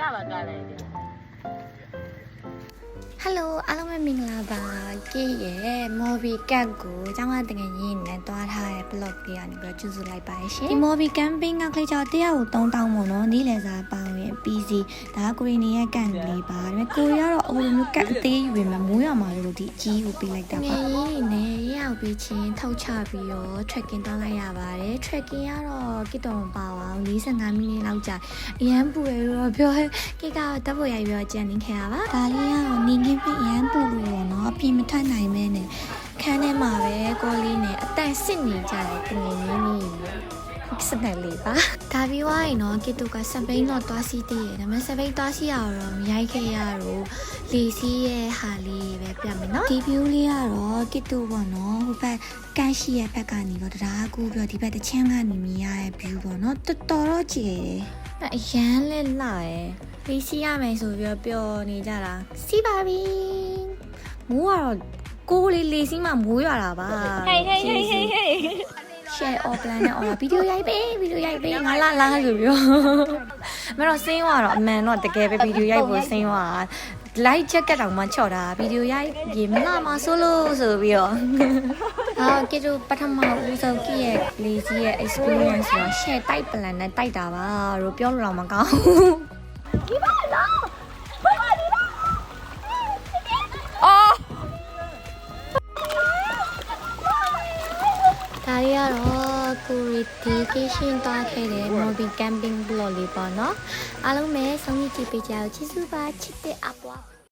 ကပါကလည်း ဟယ်လိုအားလုံးပဲမင်္ဂလာပါကေရဲ့မော်ဘီကတ်ကိုကျောင်းကတကယ်ရင်းနဲ့တွားထားတဲ့ blog လေးကနေပြီးတော့ကျူးစုလိုက်ပါရှင်ဒီမော်ဘီ camping ကလေးကြောင့်တရားကို3000ပေါ့နော်နေ့လည်စာပေါင်းရင် PC ဒါကကိုရီနီရဲ့ကန်လေးပါဒါပေမဲ့ကိုရီကတော့အလိုမျိုးကတ်အသေးယူပေမဲ့မိုးရမှာလို့ဒီအကြီးကိုပေးလိုက်တာပါငယ်ကြီးနေရအောင်ပြီးချင်းထောက်ချပြီးတော့ trekking တောင်းလိုက်ရပါတယ် trekking ကတော့ကစ်တော်မပါပါဘူး45မိနစ်လောက်ကြာအရန်ပူရလို့ပြောကိကတပ်ဖို့ရပြီးတော့ကြံနေခဲ့ရပါဒါလေးကတော့နေငင်းဖိအရန်ပူလို့ရောနော်အပြင်မထွက်နိုင်မဲနဲ့ခန်းထဲမှာပဲကိုလေးနဲ့အတန်စစ်နေကြတယ်တငယ်ချင်းကြီးစနယ်လေးပါဒါပြီးွားရင်တော့ကစ်တူကစပိန်တော့တွားစီးတည်ရဒါပေမဲ့စပိန်တွားစီးရတော့မရိုက်ခဲ့ရတော့လေစီးရဲ့ဟာလေးပဲပြမယ်နော်ဒီ view လေးကတော့ကစ်တူပေါ့နော်ဟိုဘက်ကန်းရှိရဲ့ဘက်ကနေတော့တရားကူပြီးတော့ဒီဘက်တစ်ချမ်းကနေမြင်ရတဲ့ view ပေါ့နော်တော်တော်တော့ကြည်တယ် အရန်လဲလာရယ်လေးစီးရမယ်ဆိုပြီးတော့ပျော်နေကြတာစီးပါပြီမိုးကတော့ကိုယ်လေးလေးစီးမှမိုးရွာတာပါဟေးဟေးဟေးဟေးဟေး share all plan နဲ့ all ဗီဒီယိုရိုက်ပေးဗီဒီယိုရိုက်ပေးငါလာလာဆိုပြီးတော့မတော့စင်းသွားတော့အမှန်တော့တကယ်ပဲဗီဒီယိုရိုက်ဖို့စင်းသွား light jacket တောင်မှချော့တာဗီဒီယိုရိုက်ရေမလာမဆိုလို့ဆိုပြီးတော့ ဟာကဲတော့ပထမဦးဆုံးကြည့်ရဲ့ lazy ရဲ့ experience ဆိုတော့ share တိုက် plan နဲ့တိုက်တာပါလို့ပြောလို့တော့မကောင်းဘူးအော်ဒါတွေကတော့ကိုရီ vacation သွားခဲ့တဲ့ Mobi camping vlog လေးပေါ့နော်အားလုံးပဲဆုံးဖြတ်ကြည့်ပေးကြအောင်ကျေးဇူးပါချစ်တဲ့အပွား